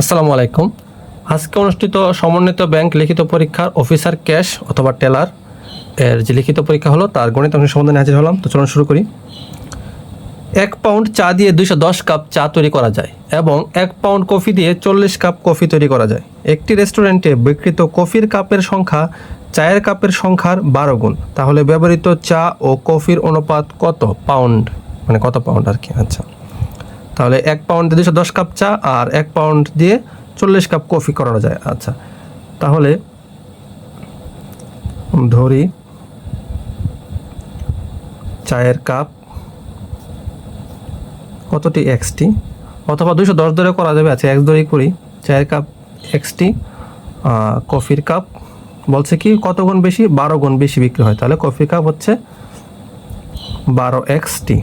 আসসালামু আলাইকুম। আজকে অনুষ্ঠিত সমন্বিত ব্যাংক লিখিত পরীক্ষার অফিসার ক্যাশ অথবা টেলার এর যে লিখিত পরীক্ষা হলো তার গণিত অংশ সম্বন্ধে হাজির হলাম। তো চলুন শুরু করি। এক পাউন্ড চা দিয়ে দুইশো দশ কাপ চা তৈরি করা যায় এবং এক পাউন্ড কফি দিয়ে চল্লিশ কাপ কফি তৈরি করা যায়। একটি রেস্টুরেন্টে বিক্রিত কফির কাপের সংখ্যা চায়ের কাপের সংখ্যার বারো গুণ। তাহলে ব্যবহৃত চা ও কফির অনুপাত কত পাউন্ড? মানে কত পাউন্ড আর কি? আচ্ছা। তাহলে এক পাউন্ড দিয়ে দুশো দশ কাপ চা আর এক পাউন্ড দিয়ে চল্লিশ কাপ কফি করানো যায়। আচ্ছা তাহলে ধরি চায়ের কাপ কতটি এক্সটি অথবা দুশো দশ ধরে করা যাবে আচ্ছা এক্স ধরেই করি। চায়ের কাপ এক্সটি কফির কাপ বলছে কি, কত গুণ বেশি? বারো গুণ বেশি বিক্রি হয়। তাহলে কফির কাপ হচ্ছে বারো এক্সটি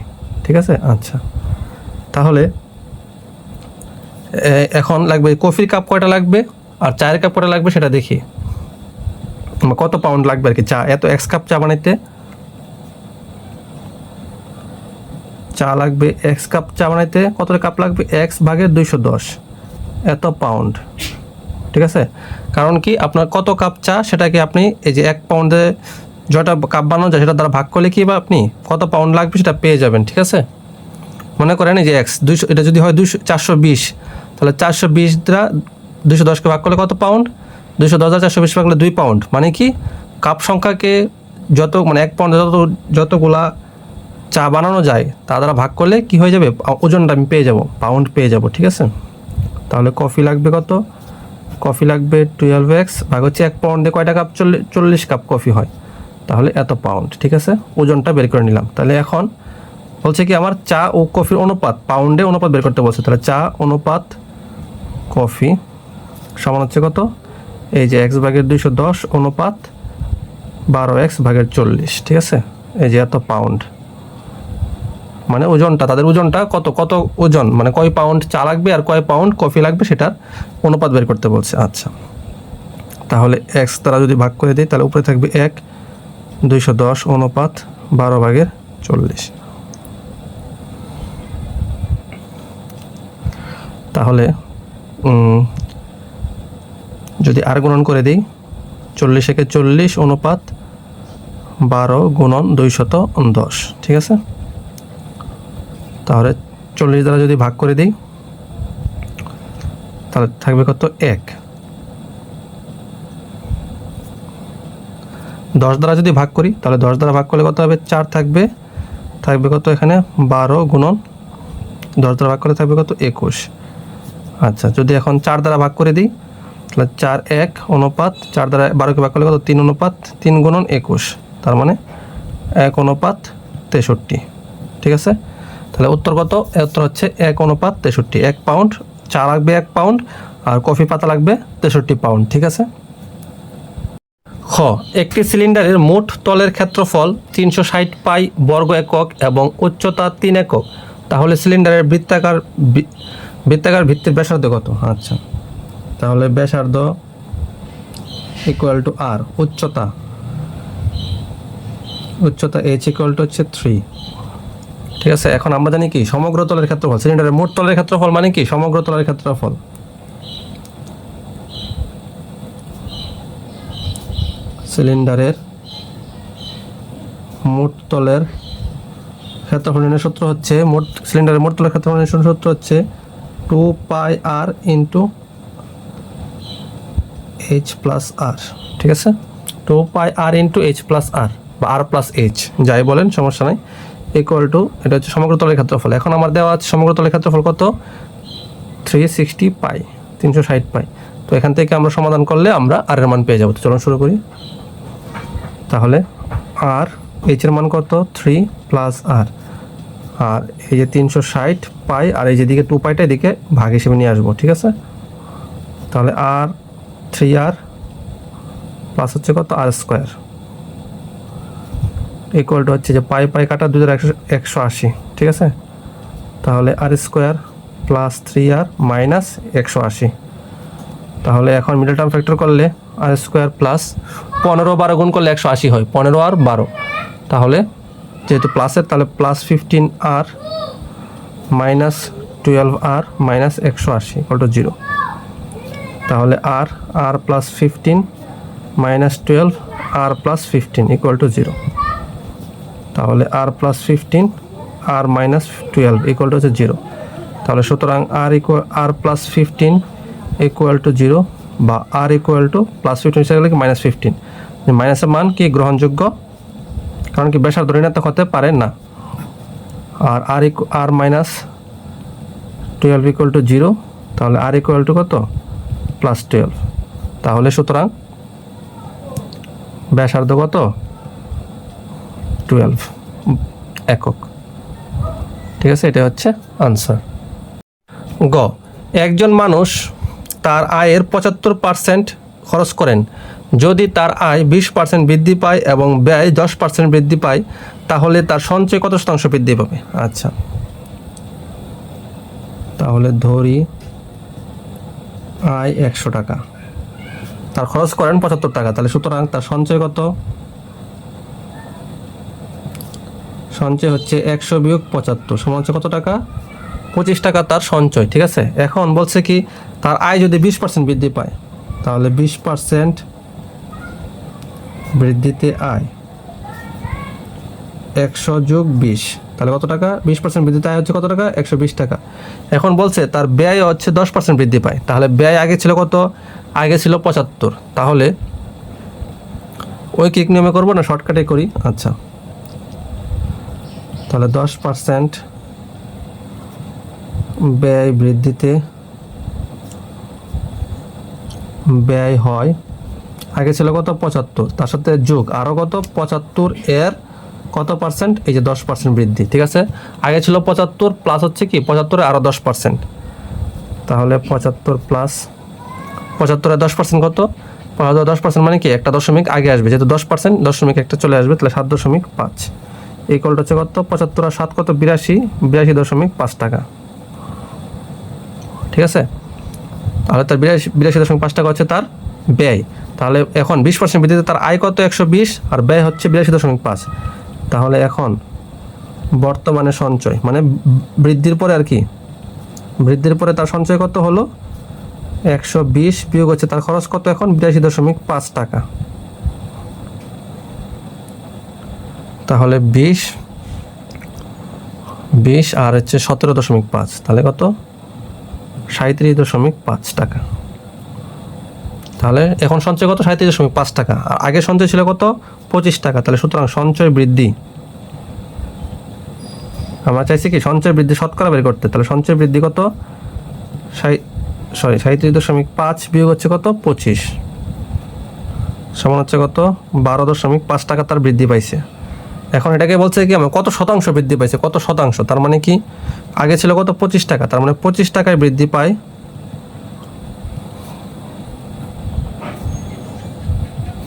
ঠিক আছে? আচ্ছা তাহলে এখন লাগবে কফির কাপ কয়টা লাগবে আর চায়ের কাপ কয়টা লাগবে সেটা দেখি। কত পাউন্ড লাগবে আর কি চা? এত এক্স কাপ চা বানাইতে। চা লাগবে এক্স কাপ চা বানাইতে কত কাপ লাগবে? এক্স ভাগে দুইশো দশ। এত পাউন্ড ঠিক আছে? কারণ কি আপনার কত কাপ চা সেটাকে আপনি এই যে এক পাউন্ডে যটা কাপ বানানো যায় সেটা দ্বারা ভাগ করলে কি বা আপনি কত পাউন্ড লাগবে সেটা পেয়ে যাবেন, ঠিক আছে? মনে করেন এই যে এক্স দুইশো, এটা যদি হয় দুইশো, চারশো বিশ, তাহলে চারশো বিশ দ্বারা দুইশো দশকে ভাগ করলে কত পাউন্ড দুইশো দশ হাজার চারশো বিশ ভাগ করলে দুই পাউন্ড মানে কি? কাপ সংখ্যাকে যত মানে এক পাউন্ড যত, যতগুলা চা বানানো যায়, তা দ্বারা ভাগ করলে কি হয়ে যাবে? ওজনটা আমি পেয়ে যাব পাউন্ড পেয়ে যাব, ঠিক আছে? তাহলে কফি লাগবে কত? কফি লাগবে টুয়েলভ এক্স ভাগ হচ্ছে এক পাউন্ডে কয়টা কাপ? চল্লিশ কাপ কফি হয়। তাহলে এত পাউন্ড ঠিক আছে? ওজনটা বের করে নিলাম। তাহলে এখন বলছে কি, আমার চা ও কফির অনুপাত পাউন্ডে অনুপাত বের করতে বলছে। তাহলে চা অনুপাত, কফি সমান হচ্ছে কত? এই যে এক্স ভাগের দুইশো দশ অনুপাত বারো এক্স ভাগের চল্লিশ, ঠিক আছে? এই যে এত পাউন্ড মানে ওজনটা, তাদের ওজনটা কত কত ওজন? মানে কয় পাউন্ড চা লাগবে আর কয় পাউন্ড কফি লাগবে সেটার অনুপাত বের করতে বলছে। আচ্ছা। তাহলে এক্স তারা যদি ভাগ করে দেয় তাহলে উপরে থাকবে এক, দুইশো দশ অনুপাত বারো ভাগের চল্লিশ। তাহলে যদি আর গুণন করে দিই, চল্লিশ একে চল্লিশ অনুপাত বারো গুণন দুইশত দশ, ঠিক আছে? তাহলে চল্লিশ দ্বারা যদি ভাগ করে দিই, তাহলে থাকবে কত? এক। দশ দ্বারা যদি ভাগ করি, তাহলে দশ দ্বারা ভাগ করলে কত হবে? চার থাকবে। থাকবে কত এখানে? বারো গুণন দশ দ্বারা ভাগ করলে থাকবে কত? একুশ। আচ্ছা যদি এখন চার দ্বারা ভাগ করে দিই, তাহলে চার এক অনুপাত, চার দ্বারা বারোকে ভাগ করলে কত? তিন অনুপাত, তিন গুণন একুশ, তার মানে এক অনুপাত তেষট্টি, ঠিক আছে? তাহলে উত্তর কত? উত্তর হচ্ছে এক অনুপাত তেষট্টি, এক পাউন্ড চা লাগবে এক পাউন্ড আর কফি পাতা লাগবে তেষট্টি পাউন্ড ঠিক আছে? খ, একটি সিলিন্ডারের মোট তলের ক্ষেত্রফল তিনশো ষাট পাই বর্গ একক এবং উচ্চতা তিন একক। তাহলে সিলিন্ডারের বৃত্তাকার বৃত্তাকার ভিত্তির ব্যাসার্ধ কত? আচ্ছা। তাহলে ব্যাসার্ধ ইকুয়াল টু আর উচ্চতা। উচ্চতা এইচ ইকুয়াল টু হচ্ছে থ্রি ঠিক আছে? এখন আমরা জানি কি? সমগ্র তলের ক্ষেত্রফল। সিলিন্ডারের মোট তলের ক্ষেত্রফল মানে কি? সমগ্র তলের ক্ষেত্রফল। সিলিন্ডারের মোট তলের ক্ষেত্রফল সূত্র হচ্ছে মোট সিলিন্ডারের মোট তলের ক্ষেত্রফল সূত্র হচ্ছে two pi r into H plus r ঠিক আছে? Two pi r into H plus r বা আর প্লাস এইচ যাই বলেন, সমস্যা নাই। ইকুয়াল টু এটা হচ্ছে সমগ্র তলের ক্ষেত্রফল। এখন আমার দেওয়া আছে সমগ্র তলের ক্ষেত্রফল কত? থ্রি সিক্সটি পাই তিনশো ষাট পাই তো এখান থেকে আমরা সমাধান করলে আমরা আর এর মান পেয়ে যাব। তো চলুন শুরু করি। তাহলে আর এইচ এর মান কত? থ্রি প্লাস আর আর এই যে তিনশো ষাট পাই আর এই যেদিকে টু পাইটা এদিকে ভাগ হিসেবে নিয়ে আসব, ঠিক আছে? তাহলে আর থ্রি আর প্লাস হচ্ছে কত? আর স্কোয়ার ইকুয়াল টু হচ্ছে যে পাই পাই কাটা দুই একশো একশো আশি, ঠিক আছে? তাহলে r square plus three r minus একশো আশি। তাহলে এখন মিডল টার্ম ফ্যাক্টর করলে আর স্কোয়ার প্লাস পনেরো বারো গুণ করলে একশো আশি হয়, পনেরো আর বারো। তাহলে যেহেতু প্লাসের তাহলে plus fifteen r minus twelve r minus একশো আশি টু জিরো তাহলে r r plus fifteen minus twelve r plus fifteen equal to zero তাহলে r plus fifteen r minus twelve equal to হচ্ছে জিরো তাহলে সুতরাং r equal r plus fifteen equal to zero বা r equal to plus fifteen হিসেবে minus fifteen মাইনাসের মান কি? গ্রহণযোগ্য কারণ কি বেসার ঋণাত্মক হতে পারে না। আর আর ইকু r minus twelve equal to zero তাহলে আর ইকুয়াল টু কত? প্লাস টুয়েলভ তাহলে সুতরাং ব্যাসার্ধ কত? টুয়েলভ একক। ঠিক আছে? এটা হচ্ছে আনসার গ, একজন মানুষ তার আয়ের পঁচাত্তর পার্সেন্ট খরচ করেন। যদি তার আয় বিশ পার্সেন্ট বৃদ্ধি পায় এবং ব্যয় দশ পার্সেন্ট বৃদ্ধি পায়, তাহলে তার সঞ্চয় কত শতাংশ বৃদ্ধি পাবে? আচ্ছা। তাহলে ধরি আয় একশো টাকা। তার খরচ করেন পঁচাত্তর টাকা। তাহলে সুতরাং তার সঞ্চয় কত? সঞ্চয় হচ্ছে একশো বিয়োগ পঁচাত্তর সমান হচ্ছে কত টাকা? পঁচিশ টাকা তার সঞ্চয়, ঠিক আছে? এখন বলছে কি, তার আয় যদি বিশ পার্সেন্ট বৃদ্ধি পায়, তাহলে বিশ পার্সেন্ট বৃদ্ধিতে আয়। একশো যোগ বিশ, তাহলে কত টাকা? বিশ পার্সেন্ট বৃদ্ধিতে আয় হচ্ছে কত টাকা? একশো বিশ টাকা। এখন বলছে তার ব্যয় হচ্ছে দশ পার্সেন্ট বৃদ্ধি পায়। তাহলে ব্যয় আগে ছিল কত? আগে ছিল পঁচাত্তর। তাহলে ওই কিক নিয়মে করব না? শর্টকাটে করি? আচ্ছা। তাহলে দশ পার্সেন্ট ব্যয় বৃদ্ধিতে ব্যয় হয় আগে ছিল কত? পঁচাত্তর। তার সাথে যোগ আরও কত? পঁচাত্তর এর কত পার্সেন্ট এই যে দশ পার্সেন্ট বৃদ্ধি, ঠিক আছে? আগে ছিল পঁচাত্তর প্লাস হচ্ছে কি? পঁচাত্তরে আরও দশ পার্সেন্ট তাহলে পঁচাত্তর প্লাস পঁচাত্তরে দশ পার্সেন্ট কত? পঁচাত্তর দশ পার্সেন্ট মানে কি? একটা দশমিক আগে আসবে। যেহেতু দশ পার্সেন্ট দশমিক একটা চলে আসবে, তাহলে সাত দশমিক পাঁচ। এই কলটা হচ্ছে কত? পঁচাত্তর আর সাত কত? বিরাশি। বিরাশি দশমিক পাঁচ টাকা। ঠিক আছে? তাহলে তার বিরাশি বিরাশি দশমিক পাঁচ টাকা হচ্ছে তার ব্যয়। তাহলে এখন বিশ পার্সেন্ট বৃদ্ধিতে তার আয় কত? একশো বিশ আর ব্যয় হচ্ছে বিরাশি দশমিক পাঁচ। তাহলে এখন বর্তমানে সঞ্চয় মানে বৃদ্ধির পরে আর কি, বৃদ্ধির পরে তার সঞ্চয় কত হলো? একশো বিশ বিয়োগ হচ্ছে তার খরচ কত এখন? বিরাশি দশমিক পাঁচ টাকা। তাহলে বিশ বিশ আর হচ্ছে সতেরো দশমিক পাঁচ, তাহলে কত? সাঁত্রিশ দশমিক পাঁচ টাকা। তাহলে এখন সঞ্চয় কত? সাঁত্রিশ দশমিক পাঁচ টাকা। আর আগে সঞ্চয় ছিল কত? পঁচিশ টাকা। তাহলে সুতরাং সঞ্চয় বৃদ্ধি। আমরা চাইছি কি? সঞ্চয় বৃদ্ধি শতকরা বের করতে। তাহলে সঞ্চয় বৃদ্ধি কত? সরি সাঁত্রিশ দশমিক পাঁচ বিয়োগ হচ্ছে কত? পঁচিশ। সমান হচ্ছে কত? বারো দশমিক পাঁচ টাকা তার বৃদ্ধি পাইছে। এখন এটাকে বলছে কি? আমার কত শতাংশ বৃদ্ধি পাইছে? কত শতাংশ? তার মানে কি? আগে ছিল কত? পঁচিশ টাকা। তার মানে পঁচিশ টাকায় বৃদ্ধি পায়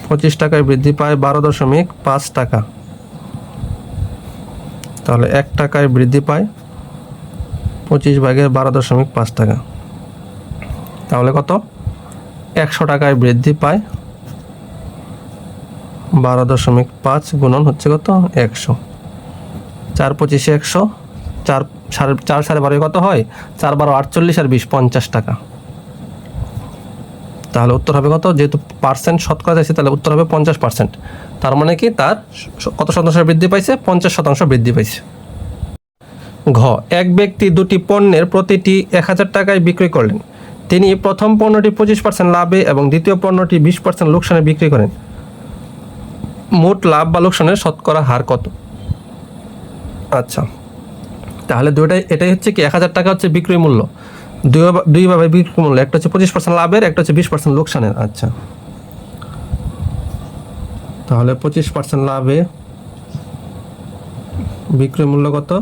পঁচিশ টাকায় বৃদ্ধি পায় বারো দশমিক পাঁচ টাকা। তাহলে এক টাকায় বৃদ্ধি পায় পঁচিশ ভাগের বারো দশমিক পাঁচ টাকা। তাহলে কত? একশো টাকায় বৃদ্ধি পায় বারো দশমিক পাঁচ গুণন হচ্ছে কত? একশো। চার পঁচিশে একশো, চার সাড়ে চার সাড়ে বারোয় কত হয়? চার বারো আটচল্লিশ আর বিশ পঞ্চাশ টাকা। তাহলে উত্তর হবে কত? যেহেতু পার্সেন্ট শতকরা যাচ্ছে, তাহলে উত্তর হবে পঞ্চাশ পার্সেন্ট তার মানে কি? তার কত শতাংশ বৃদ্ধি পাইছে? পঞ্চাশ শতাংশ বৃদ্ধি পাইছে। ঘ, এক ব্যক্তি দুটি পণ্যের প্রতিটি এক হাজার টাকায় বিক্রি করলেন। তিনি প্রথম পণ্যটি পঁচিশ পার্সেন্ট লাভে এবং দ্বিতীয় পণ্যটি বিশ পার্সেন্ট লোকসানে বিক্রি করেন। মোট লাভ বা লোকসানের শতকরা হার কত? আচ্ছা তাহলে দুইটাই, এটাই হচ্ছে কি, এক হাজার টাকা হচ্ছে বিক্রয় মূল্য। দুইভাবে বিক্রয় মূল্য একটা হচ্ছে পঁচিশ পার্সেন্ট লাভের, একটা হচ্ছে বিশ পার্সেন্ট লোকসানের। আচ্ছা। তাহলে পঁচিশ পার্সেন্ট লাভে বিক্রয় মূল্য কত?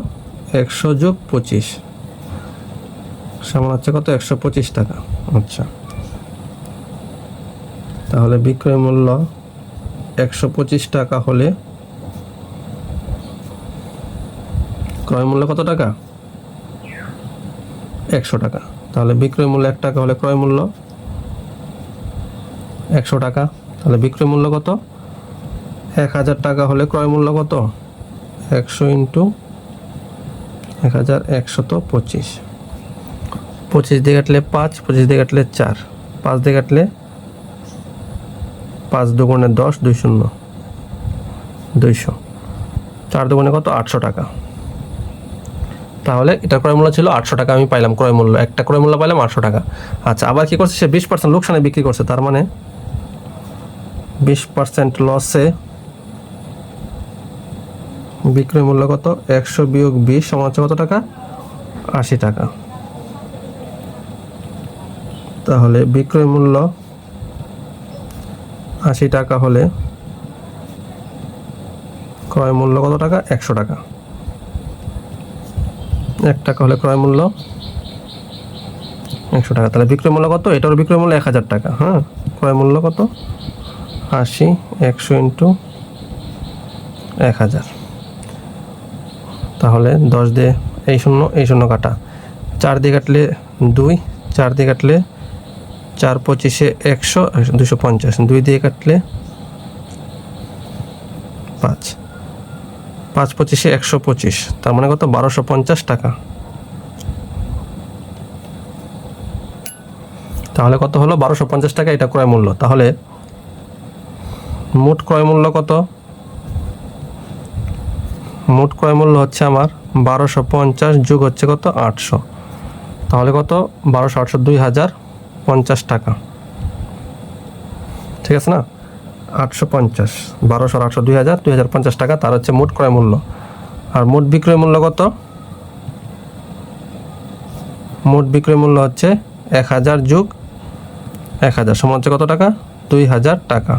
একশো যোগ পঁচিশ। সমান হচ্ছে কত? একশো পঁচিশ টাকা। আচ্ছা। তাহলে বিক্রয় মূল্য একশো পঁচিশ টাকা হলে ক্রয় মূল্য কত টাকা? একশো টাকা। তাহলে বিক্রয় মূল্য এক টাকা হলে ক্রয় মূল্য একশো টাকা। তাহলে বিক্রয় মূল্য কত? এক হাজার টাকা হলে ক্রয় মূল্য কত? একশো ইন্টু এক হাজার একশত পঁচিশ। পঁচিশ দিয়ে কাটলে পাঁচ, পঁচিশ দিয়ে কাটলে চার। পাঁচ দিয়ে কাটলে পাঁচ দুগুণে দশ, দুই শূন্য। দুইশো। চার দুগুণে কত? আটশো টাকা। তাহলে এটা ক্রয় মূল্য ছিল আটশো টাকা, আমি পাইলাম ক্রয় মূল্য। একটা ক্রয় মূল্য পাইলাম আটশো টাকা। আচ্ছা আবার কি করছে? সে বিশ পার্সেন্ট লোকসানে বিক্রি করছে, তার মানে বিশ পার্সেন্ট লসে বিক্রয় মূল্য কত? একশো বিয়োগ বিশ সমান কত টাকা? আশি টাকা। তাহলে বিক্রয় মূল্য আশি টাকা হলে ক্রয় মূল্য কত টাকা? একশো টাকা। এক টাকা হলে ক্রয় মূল্য একশো টাকা। তাহলে বিক্রয় মূল্য কত? এটার বিক্রয় মূল্য এক হাজার টাকা হ্যাঁ? ক্রয় মূল্য কত? আশি, একশো ইন্টু এক হাজার। তাহলে দশ দিয়ে এই শূন্য এই শূন্য কাটা। চার দিয়ে কাটলে দুই, চার দিয়ে কাটলে চার পঁচিশে একশো, দুশো পঞ্চাশ। দুই দিয়ে কাটলে পাঁচ। পাঁচ পঁচিশে একশো পঁচিশ। তার মানে কত? বারোশো পঞ্চাশ টাকা। তাহলে কত হলো? বারোশো পঞ্চাশ টাকা এটা ক্রয় মূল্য। তাহলে মোট ক্রয় মূল্য কত? মোট ক্রয় মূল্য হচ্ছে আমার বারোশো পঞ্চাশ যুগ হচ্ছে কত? আটশো। তাহলে কত? বারোশো আটশো দুই হাজার পঞ্চাশ টাকা। ঠিক আছে না? আটশো পঞ্চাশ, বারোশো আটশো দুই হাজার দুই হাজার পঞ্চাশ টাকা, তার হচ্ছে মোট ক্রয় মূল্য। আর মোট বিক্রয় মূল্য কত? মোট বিক্রয় মূল্য হচ্ছে এক হাজার যোগ এক হাজার, সমান হচ্ছে কত টাকা? দুই হাজার টাকা।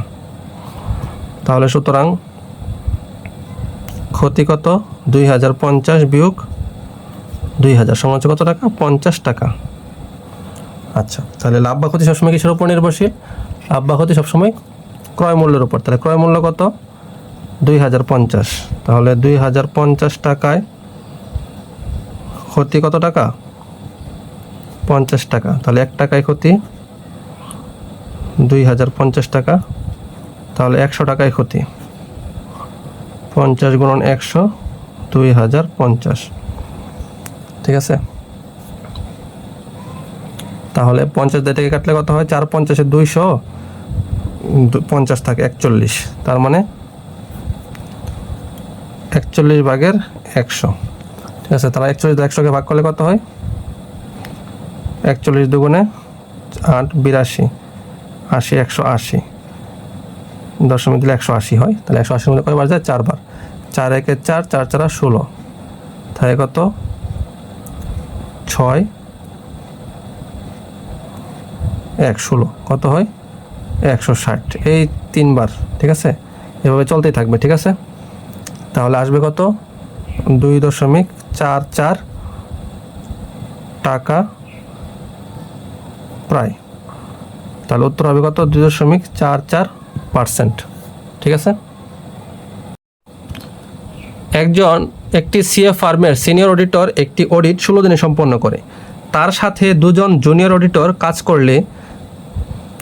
তাহলে সুতরাং ক্ষতি কত? দুই হাজার পঞ্চাশ বিয়োগ দুই হাজার, সমান হচ্ছে কত টাকা? পঞ্চাশ টাকা। আচ্ছা তাহলে লাভ বা ক্ষতি সবসময় কিসের উপর নির্ভরশীল? লাভ বা ক্ষতি সবসময় ক্রয় মূল্যের উপর। তাহলে ক্রয় মূল্য কত? দুই হাজার পঞ্চাশ। তাহলে দুই হাজার পঞ্চাশ টাকায় ক্ষতি কত টাকা? পঞ্চাশ টাকা। তাহলে এক টাকায় ক্ষতি দুই হাজার পঞ্চাশ টাকা। তাহলে একশো টাকায় ক্ষতি। পঞ্চাশ গুণন একশো, দুই হাজার পঞ্চাশ। ঠিক আছে? তাহলে পঞ্চাশ দিয়ে থেকে কাটলে কত হয়? চার পঞ্চাশে দুইশো। পঞ্চাশ থাকে, একচল্লিশ। তার মানে একচল্লিশ ভাগের একশো। ঠিক আছে, তাহলে একচল্লিশ একশোকে ভাগ করলে কত হয়? একচল্লিশ দুগুণে আট, বিরাশি। আশি, একশো আশি। দশমিক দিলে একশো আশি হয়, তাহলে একশো আশির মধ্যে কয়বার যায়? চারবার। চার একে চার চার চারা ষোলো। তাহলে কত? ছয়, এক, ষোলো। কত হয়? একশো ষাট। এই তিনবার, ঠিক আছে? এভাবে চলতেই থাকবে, ঠিক আছে? তাহলে আসবে কত? দুই দশমিক চার চার টাকা প্রায়। তাহলে উত্তর হবে কত? দুই দশমিক চার চার পার্সেন্ট, ঠিক আছে? একজন একটি সিএ ফার্মের সিনিয়র অডিটর একটি অডিট ষোলো দিনে সম্পন্ন করে। তার সাথে দুজন জুনিয়র অডিটর কাজ করলে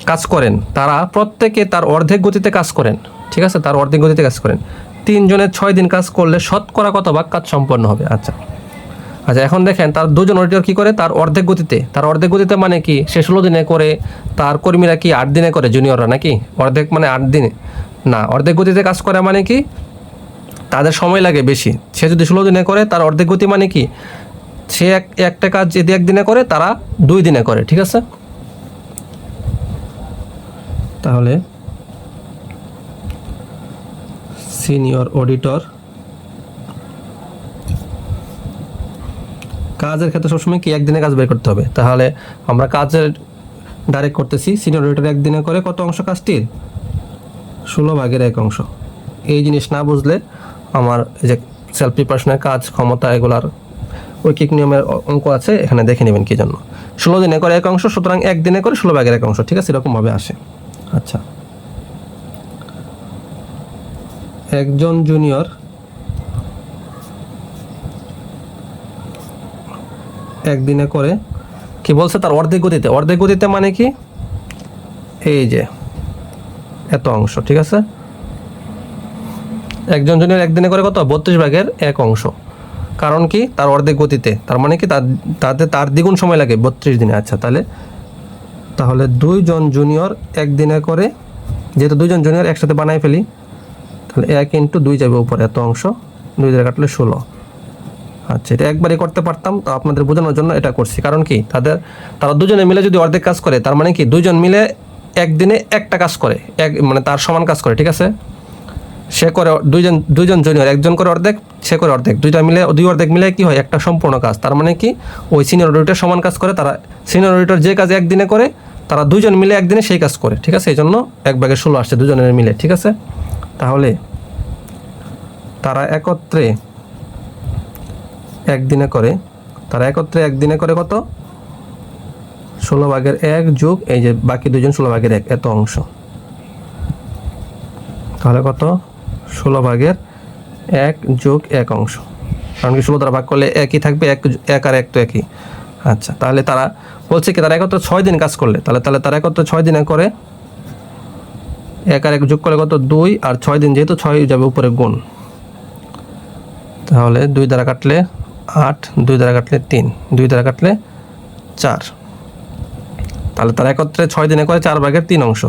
কাজ করেন, তারা প্রত্যেকে তার অর্ধেক গতিতে কাজ করেন, ঠিক আছে? তার অর্ধেক গতিতে কাজ করেন। তিনজনের ছয় দিন কাজ করলে শতকরা কত ভাগ কাজ সম্পন্ন হবে? আচ্ছা। আচ্ছা এখন দেখেন, তার দুজন অডিটর কি করে? তার অর্ধেক গতিতে। তার অর্ধেক গতিতে মানে কি? সে ষোলো দিনে করে, তার কর্মীরা কি আট দিনে করে? জুনিয়ররা নাকি? অর্ধেক মানে আট দিনে। না, অর্ধেক গতিতে কাজ করে মানে কি? তাদের সময় লাগে বেশি। সে যদি ষোলো দিনে করে, তার অর্ধেক গতি মানে কি? সে এক, একটা কাজ যদি একদিনে করে, তারা দুই দিনে করে, ঠিক আছে? তাহলে সিনিয়র অডিটর। কাজের ক্ষেত্রে সবসময় কি একদিনে কাজ বের করতে হবে? তাহলে আমরা কাজের ডাইরেক্ট করতেছি সিনিয়র অডিটর একদিনে করে কত অংশ কাজটির? ষোলো ভাগের এক অংশ। এই জিনিস না বুঝলে আমার যে সেলফ প্রিপারেশনের কাজ, ক্ষমতা, এগুলার ঐকিক নিয়মের অঙ্ক আছে, এখানে দেখে নেবেন কি জন্য। ষোলো দিনে করে এক অংশ, সুতরাং একদিনে করে ষোলো ভাগের এক অংশ, ঠিক আছে? এরকমভাবে আসে। আচ্ছা। একজন জুনিয়র একদিনে করে, কি বলছে তার অর্ধেক গতিতে? অর্ধেক গতিতে মানে কি? এই যে, এত অংশ, ঠিক আছে? একজন জনের একদিনে করে কত? বত্রিশ ভাগের এক অংশ। কারণ কি? তার অর্ধেক গতিতে। তার মানে কি? তার, তাতে তার দ্বিগুণ সময় লাগে, বত্রিশ দিনে। আচ্ছা তাহলে তাহলে দুইজন জুনিয়র একদিনে করে, যেহেতু দুইজন জুনিয়র একসাথে বানাই ফেলি, তাহলে এক ইন্টু দুই যাবে উপরে, এত অংশ। দুই দিনে কাটলে ষোলো। আচ্ছা এটা একবারই করতে পারতাম, তো আপনাদের বোঝানোর জন্য এটা করছি। কারণ কি? তাদের, তারা দুজনে মিলে যদি অর্ধেক কাজ করে, তার মানে কি? দুজন মিলে একদিনে একটা কাজ করে, এক মানে তার সমান কাজ করে, ঠিক আছে? সে করে দুইজন দুইজন জুনিয়র একজন করে অর্ধেক, সে করে অর্ধেক। দুইটা মিলে, দুই অর্ধেক মিলে কি হয়? একটা সম্পূর্ণ কাজ। তার মানে কি? ওই সিনিয়র অডিটর সমান কাজ করে, তারা সিনিয়র অডিটর যে কাজ একদিনে করে, তারা দুইজন মিলে একদিনে সেই কাজ করে, ঠিক আছে? এই জন্য এক ভাগে ষোলো আসছে দুজনের মিলে, ঠিক আছে? তাহলে তারা একত্রে একদিনে করে, তারা একত্রে একদিনে করে কত? ষোলো ভাগের এক যোগ, এই যে বাকি দুজন ষোলো ভাগের এক, এত অংশ। তাহলে কত? ষোলো ভাগের এক যোগ এক অংশ। কারণ কি ষোলো দ্বারা ভাগ করলে একই থাকবে, এক এক আর এক তো একই। আচ্ছা তাহলে তারা বলছে কি, তারা একত্র ছয় দিন কাজ করলে, তাহলে তাহলে তারা একত্র ছয় দিনে করে এক আর এক যোগ করলে কত? দুই, আর ছয় দিন যেহেতু ছয় যাবে উপরে গুণ। তাহলে দুই দ্বারা কাটলে আট, দুই দ্বারা কাটলে তিন, দুই দ্বারা কাটলে চার। তাহলে তারা একত্রে ছয় দিনে করে চার ভাগের তিন অংশ।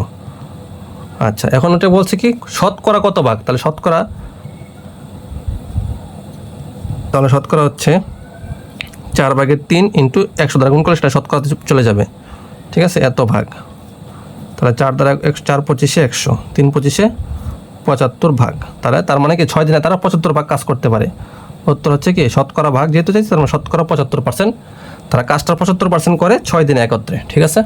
আচ্ছা এখন ওটা বলছে কি, শতকরা কত ভাগ? তাহলে শতকরা তাহলে শতকরা হচ্ছে চার ভাগের তিন ইন্টু একশো দ্বারা গুণ করলে সেটা শতকরাতে চলে যাবে। ঠিক আছে? এত ভাগ। তাহলে চার দ্বারা একশো, চার পঁচিশে একশো, তিন পঁচিশে পঁচাত্তর ভাগ। তাহলে তার মানে কি, ছয় দিনে তারা পঁচাত্তর ভাগ কাজ করতে পারে। উত্তর হচ্ছে কি, শতকরা ভাগ যেহেতু চাইছে, তার মানে শতকরা পঁচাত্তর পার্সেন্ট তারা কাজটা পঁচাত্তর পার্সেন্ট করে ছয় দিনে একত্রে। ঠিক আছে?